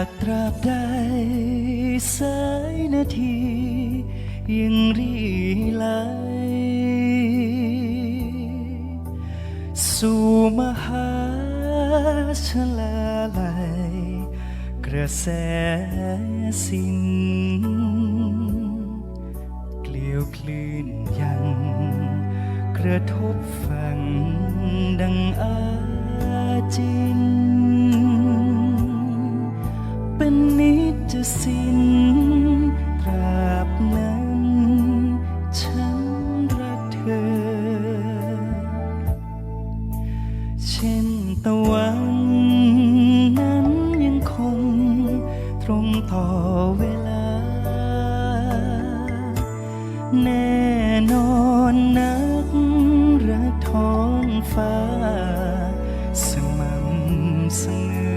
ากตราบใดสายนาที ยังรีไหลสู่มหาชลาลัยกระแสสิ้นเกลียวคลื่นยัง กระทบฝั่งดังอาจิน นิจสิ้นตราบนั้น ฉันรักเธอ เช่นตะวันนั้นยังคงตรงต่อเวลา แน่นอนนักรักท้องฟ้า สม่ำเสมอ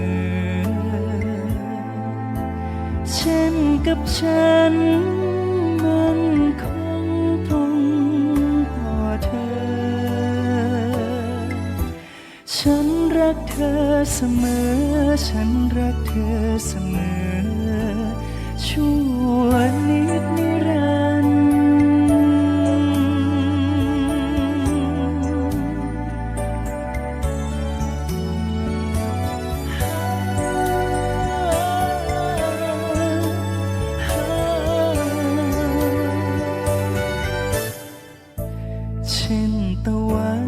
เช่นกับฉันมันคงตรงต่อเธอ ฉันรักเธอเสมอ ฉันรักเธอเสมอชั่ว ช่นตะวัน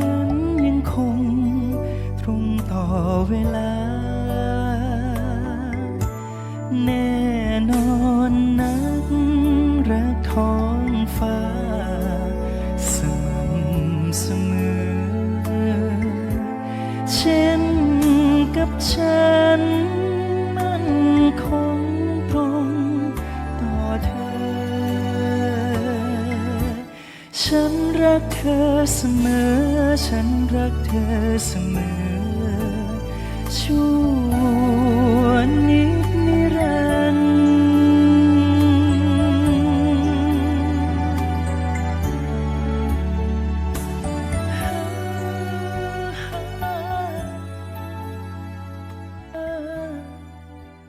นั้นยังคงตรงต่อเวลา แน่นอนนักรักท้องฟ้าสม่ำเสมอ เช่นกับฉันมัน ฉันรักเธอเสมอ ฉันรักเธอเสมอชั่วนิ